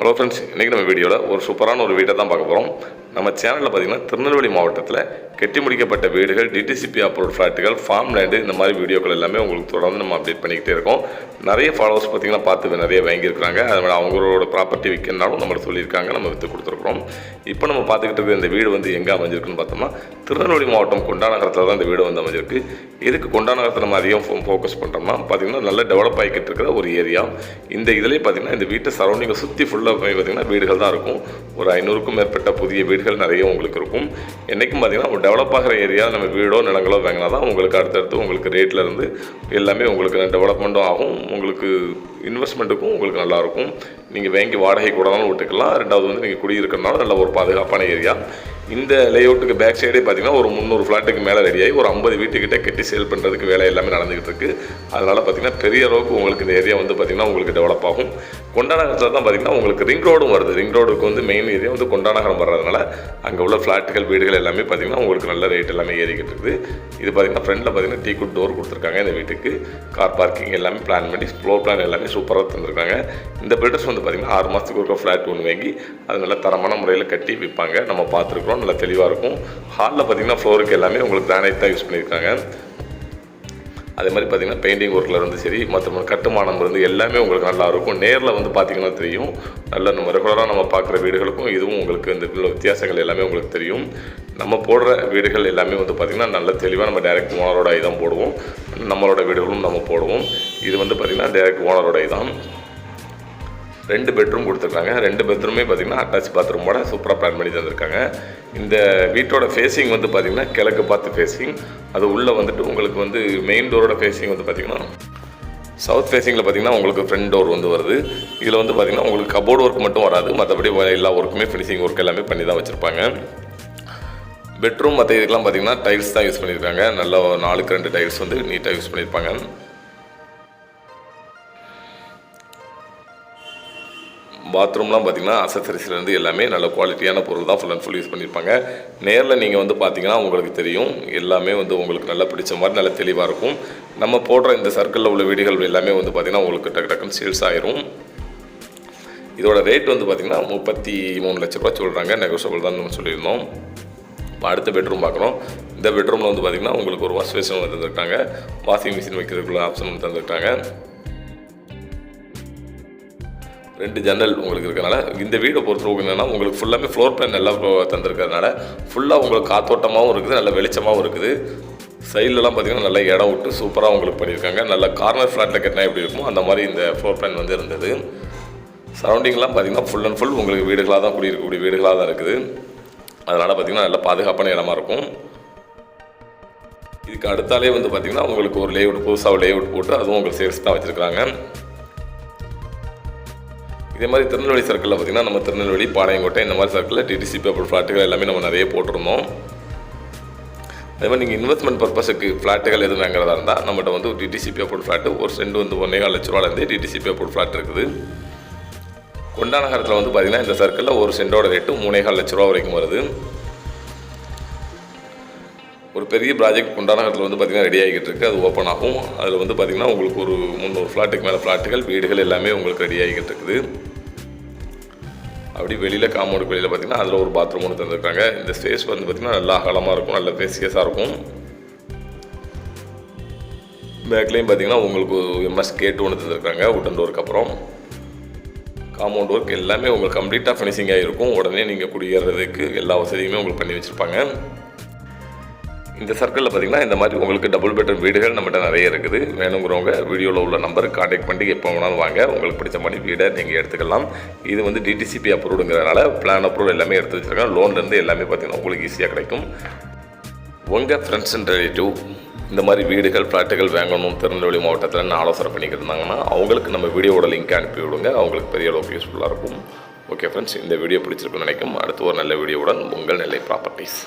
Hello friends இன்றைக்கி நம்ம வீடியோவில் ஒரு சூப்பரான ஒரு வீட்டை தான் பார்க்க போகிறோம் நம்ம சேனலில் பார்த்தீங்கன்னா திருநெல்வேலி மாவட்டத்தில் கட்டி முடிக்கப்பட்ட வீடுகள் டிடிசிபி அப்ரூவ் ஃப்ளாட்டுகள் ஃபார்ம் லேண்டு இந்த மாதிரி வீடியோக்கள் எல்லாமே உங்களுக்கு தொடர்ந்து நம்ம அப்டேட் பண்ணிக்கிட்டே இருக்கோம். நிறைய ஃபாலோவர்ஸ் பார்த்தீங்கன்னா பார்த்து நிறைய வாங்கியிருக்காங்க அதனால் அவங்களோட ப்ராப்பர்ட்டி விற்கனாலும் நம்மளுக்கு சொல்லியிருக்காங்க நம்ம விற்று கொடுத்துருக்குறோம். இப்போ நம்ம பார்த்துக்கிட்டு இந்த வீடு வந்து எங்கே அமைஞ்சிருக்குன்னு பார்த்தோம்னா திருநெல்வேலி மாவட்டம் கொண்டாநகரத்தில் தான் இந்த வீடு வந்து அமைஞ்சிருக்கு. இதுக்கு கொண்டாநகரத்தை நம்ம அதிகம் ஃபோக்கஸ் பண்ணுறோம்னா பார்த்தீங்கன்னா நல்லா டெவலப் ஆகிக்கிட்டு இருக்கிற ஒரு ஏரியா இந்த இதிலே பார்த்தீங்கன்னா இந்த வீட்டை சரௌண்டிங்கை சுற்றி ஃபுல்லாக பார்த்தீங்கன்னா வீடுகள் தான் இருக்கும். ஒரு ஐநூறுக்கும் மேற்பட்ட புதிய வீடுகள் நிறைய உங்களுக்கு இருக்கும். என்றைக்கும் பார்த்தீங்கன்னா டெவலப் ஆகிற ஏரியா நம்ம வீடோ நிலங்களோ வாங்கினா தான் உங்களுக்கு அடுத்தடுத்து உங்களுக்கு ரேட்ல இருந்து எல்லாமே உங்களுக்கு டெவலப்மெண்ட்டும் ஆகும். உங்களுக்கு இன்வெஸ்ட்மெண்ட்டுக்கும் உங்களுக்கு நல்லாயிருக்கும் நீங்கள் வாங்கி வாடகை கூடனாலும் விட்டுக்கலாம். ரெண்டாவது வந்து நீங்கள் குடியிருக்கிறனால நல்ல ஒரு பாதுகாப்பான ஏரியா இந்த லேஅவுட்டுக்கு பேக் சைடே பார்த்தீங்கன்னா ஒரு முந்நூறு ஃப்ளாட்டுக்கு மேலே ரெடியாகி ஒரு ஐம்பது வீட்டுக்கிட்ட கட்டி சேல் பண்ணுறதுக்கு வேலை எல்லாமே நடந்துகிட்டு இருக்கு. அதனால் பார்த்தீங்கன்னா பெரிய அளவுக்கு உங்களுக்கு இந்த ஏரியா வந்து பார்த்தீங்கன்னா உங்களுக்கு டெவலப் ஆகும். கொண்டாநகரத்தில் தான் பார்த்தீங்கன்னா உங்களுக்கு ரிங் ரோடும் வருது. ரிங் ரோடுக்கு வந்து மெயின் ஏரியா வந்து கொண்டாநகரம் வர்றதுனால அங்கே உள்ள ஃப்ளாட்டுகள் வீடுகள் எல்லாமே பார்த்தீங்கன்னா உங்களுக்கு நல்ல ரேட் எல்லாமே ஏறிக்கிட்டு இருக்குது. இது பார்த்தீங்கன்னா ஃப்ரெண்டில் பார்த்தீங்கன்னா டீ குட் டோர் கொடுத்துருக்காங்க இந்த வீட்டுக்கு. கார் பார்க்கிங் எல்லாமே பிளான் பண்ணி ஃப்ளோர் பிளான் எல்லாமே சூப்பராக தந்துருக்காங்க. இந்த பில்டர்ஸ் வந்து பார்த்தீங்கன்னா ஆறு மாதத்துக்கு ஒரு ஃப்ளாட் ஒன்று வாங்கி அது நல்ல தரமான முறையில் கட்டி விற்பாங்க நம்ம பார்த்துருக்குறோம். நல்லா தெளிவாக இருக்கும். ஹாலில் பார்த்தீங்கன்னா ஃப்ளோருக்கு எல்லாமே உங்களுக்கு கிரானைட் தான் யூஸ் பண்ணியிருக்காங்க. அதே மாதிரி பார்த்தீங்கன்னா பெயிண்டிங் ஒர்க்கில் இருந்து சரி மற்ற கட்டுமானம் இருந்து எல்லாமே உங்களுக்கு நல்லா இருக்கும். நேரில் வந்து பார்த்தீங்கன்னா தெரியும். நல்ல நம்ம ரெகுலராக நம்ம பார்க்குற வீடுகளுக்கும் இதுவும் உங்களுக்கு இந்த உள்ள வித்தியாசங்கள் எல்லாமே உங்களுக்கு தெரியும். நம்ம போடுற வீடுகள் எல்லாமே வந்து பார்த்திங்கன்னா நல்ல தெளிவாக நம்ம டைரக்ட் ஓனரோட இதான் போடுவோம். நம்மளோட வீடுகளும் நம்ம போடுவோம். இது வந்து பார்த்திங்கன்னா டைரக்ட் ஓனரோட இதான். ரெண்டு பெட்ரூம் கொடுத்துருக்காங்க. ரெண்டு பெட்ரூமே பார்த்திங்கன்னா அட்டாச் பாத்ரூமோட சூப்பராக பிளான் பண்ணி தந்திருக்காங்க. இந்த வீட்டோட ஃபேஸிங் வந்து பார்த்திங்கன்னா கிழக்கு பார்த்து ஃபேஸிங் அது உள்ளே வந்துட்டு உங்களுக்கு வந்து மெயின் டோரோட ஃபேஸிங் வந்து பார்த்திங்கன்னா சவுத் ஃபேஸிங்கில் பார்த்தீங்கன்னா உங்களுக்கு ஃப்ரண்ட் டோர் வந்து வருது. இதில் வந்து பார்த்திங்கன்னா உங்களுக்கு கபோர்டு ஒர்க் மட்டும் வராது. மற்றபடி எல்லா ஒர்க்குமே ஃபினிஷிங் ஒர்க் எல்லாமே பண்ணி தான் வச்சுருப்பாங்க. பெட்ரூம் மற்ற இதுக்கெல்லாம் பார்த்தீங்கன்னா டைல்ஸ் தான் யூஸ் பண்ணியிருக்காங்க நல்ல நாலுக்கு ரெண்டு டைல்ஸ் வந்து நீட்டாக யூஸ் பண்ணியிருப்பாங்க பாத்ரூம்லாம் பார்த்தீங்கன்னா அசசரிஸ்லேருந்து எல்லாமே நல்ல குவாலிட்டியான பொருள் தான் ஃபுல் அண்ட் ஃபுல் யூஸ் பண்ணியிருப்பாங்க. நேரில் நீங்கள் வந்து பார்த்தீங்கன்னா உங்களுக்கு தெரியும். எல்லாமே வந்து உங்களுக்கு நல்லா பிடிச்ச மாதிரி நல்ல தெளிவாக இருக்கும். நம்ம போடுற இந்த சர்க்கிளில் உள்ள வீடுகள் எல்லாமே வந்து பார்த்திங்கன்னா உங்களுக்கு டக்கு டக்குன்னு சேல்ஸ் ஆயிரும். இதோட ரேட் வந்து பார்த்திங்கன்னா முப்பத்தி மூணு லட்ச ரூபா சொல்கிறாங்க நெகோஷியபிள் தான் நம்ம சொல்லியிருந்தோம். இப்போ அடுத்த பெட்ரூம் பார்க்குறோம். இந்த பெட்ரூமில் வந்து பார்த்திங்கன்னா உங்களுக்கு ஒரு வாஷ் பேஷன் வந்து தந்துருக்காங்க வாஷிங் மிஷின் வைக்கிறதுக்குள்ள ஆப்ஷன் வந்து தந்துருக்காங்க. ரெண்டு ஜன்னல் உங்களுக்கு இருக்கனால இந்த வீடை பொறுத்தவரைக்கும் என்னென்னா உங்களுக்கு ஃபுல்லாமே ஃப்ளோர் பிளான் நல்லா தந்திருக்கிறதுனால ஃபுல்லாக உங்களுக்கு காத்தோட்டமாகவும் இருக்குது நல்ல வெளிச்சமாகவும் இருக்குது. சைட்லலாம் பார்த்திங்கன்னா நல்லா இடம் விட்டு சூப்பராக உங்களுக்கு பண்ணியிருக்காங்க. நல்ல கார்னர் ஃப்ளாட்டில் கட்டினா எப்படி இருக்குமோ அந்த மாதிரி இந்த ஃப்ளோர் பிளான் வந்து இருந்தது. சரௌண்டிங்லாம் பார்த்தீங்கன்னா ஃபுல் அண்ட் ஃபுல் உங்களுக்கு வீடுகளாக தான் குடியிருக்கக்கூடிய வீடுகளாக தான் இருக்குது. அதனால் பார்த்திங்கன்னா நல்ல பாதுகாப்பான இடமா இருக்கும். இதுக்கு அடுத்தாலே வந்து பார்த்திங்கன்னா உங்களுக்கு ஒரு லேஅவுட் புதுசாக லேஅவுட் போட்டு அதுவும் உங்களுக்கு சேல்ஸ் தான் வச்சுருக்காங்க இதே மாதிரி திருநெல்வேலி சர்க்கிளில் பார்த்திங்கன்னா நம்ம திருநெல்வேலி பாளையங்கோட்டை இந்த மாதிரி சர்க்கிளில் டிடிசி பேப்பர் ஃப்ளாட்டுகள் எல்லாமே நம்ம நிறைய போட்டிருந்தோம். அதே மாதிரி நீங்கள் இன்வெஸ்ட்மெண்ட் பர்பஸுக்கு ஃப்ளாட்டுகள் எதுவும் வாங்குறதா இருந்தால் நம்மகிட்ட வந்து டிடிசி பேப்பர் ஃப்ளாட்டு ஒரு சென்ட் வந்து ஒன்றே கால் லட்ச ரூபாலேருந்து டிடிசி பேப்பர் ஃப்ளாட் இருக்குது. கொண்டா நகரத்தில் வந்து பார்த்திங்கன்னா இந்த சர்க்கிளில் ஒரு செண்டோட ரேட்டு மூணே கால் லட்ச ரூபா வரைக்கும் வருது. ஒரு பெரிய ப்ராஜெக்ட் குண்டாநகரத்தில் வந்து பார்த்திங்கன்னா ரெடி ஆகிக்கிட்டு இருக்குது அது ஓப்பன் ஆகும். அதில் வந்து பார்த்திங்கன்னா உங்களுக்கு ஒரு முந்நூறு ஃப்ளாட்டுக்கு மேலே ஃப்ளாட்டுகள் வீடுகள் எல்லாமே உங்களுக்கு ரெடி ஆகிக்கிட்டு இருக்குது. அப்படி வெளியில் காம்பவுண்டுக்கு வெளியில் பார்த்திங்கன்னா அதில் ஒரு பாத்ரூம் ஒன்று தந்துருக்காங்க. இந்த ஸ்பேஸ் வந்து பார்த்திங்கன்னா நல்லா அகலமாக இருக்கும் நல்ல பேசியஸாக இருக்கும். பேக்லேயும் பார்த்திங்கன்னா உங்களுக்கு எம்எஸ் கேட்டு ஒன்று தந்துருக்காங்க உட்டன் டோருக்கு அப்புறம். காம்பவுண்ட் ஒர்க் எல்லாமே உங்களுக்கு கம்ப்ளீட்டாக ஃபினிஷிங்காக இருக்கும் உடனே நீங்கள் குடியேறதுக்கு எல்லா வசதியுமே உங்களுக்கு பண்ணி வச்சுருப்பாங்க. இந்த சர்க்கிளில் பார்த்தீங்கன்னா இந்த மாதிரி உங்களுக்கு டபுள் பெட்ரூம் வீடுகள் நம்மகிட்ட நிறைய இருக்குது. வேணுங்கிறவங்க வீடியோவில் உள்ள நம்பருக்கு காண்டாக்ட் பண்ணி எப்போ வேணாலும் வாங்க. உங்களுக்கு பிடிச்ச மாதிரி வீடை நீங்கள் எடுத்துக்கலாம். இது வந்து டிடிசிபி அப்ரூவ்டுங்கிறதுனால பிளான் அப்ரூவல் எல்லாமே எடுத்து வச்சுருக்காங்க. லோன்லேருந்து எல்லாமே பார்த்தீங்கன்னா உங்களுக்கு ஈஸியாக கிடைக்கும். உங்கள் ஃப்ரெண்ட்ஸ் அண்ட் ரிலேட்டிவ் இந்த மாதிரி வீடுகள் ஃப்ளாட்டுகள் வாங்கணும். திருநெல்வேலி மாவட்டத்தில் ஆலோசனை பண்ணிக்கிட்டு இருந்தாங்கன்னா அவங்களுக்கு நம்ம வீடியோவோட லிங்க் அனுப்பி விடுங்க. அவங்களுக்கு பெரிய அளவுக்கு யூஸ்ஃபுல்லாக இருக்கும். ஓகே ஃப்ரெண்ட்ஸ் இந்த வீடியோ பிடிச்சிருக்குன்னு நினைக்கும். அடுத்து ஒரு நல்ல வீடியோவுடன் உங்கள் நெல்லை ப்ராப்பர்ட்டிஸ்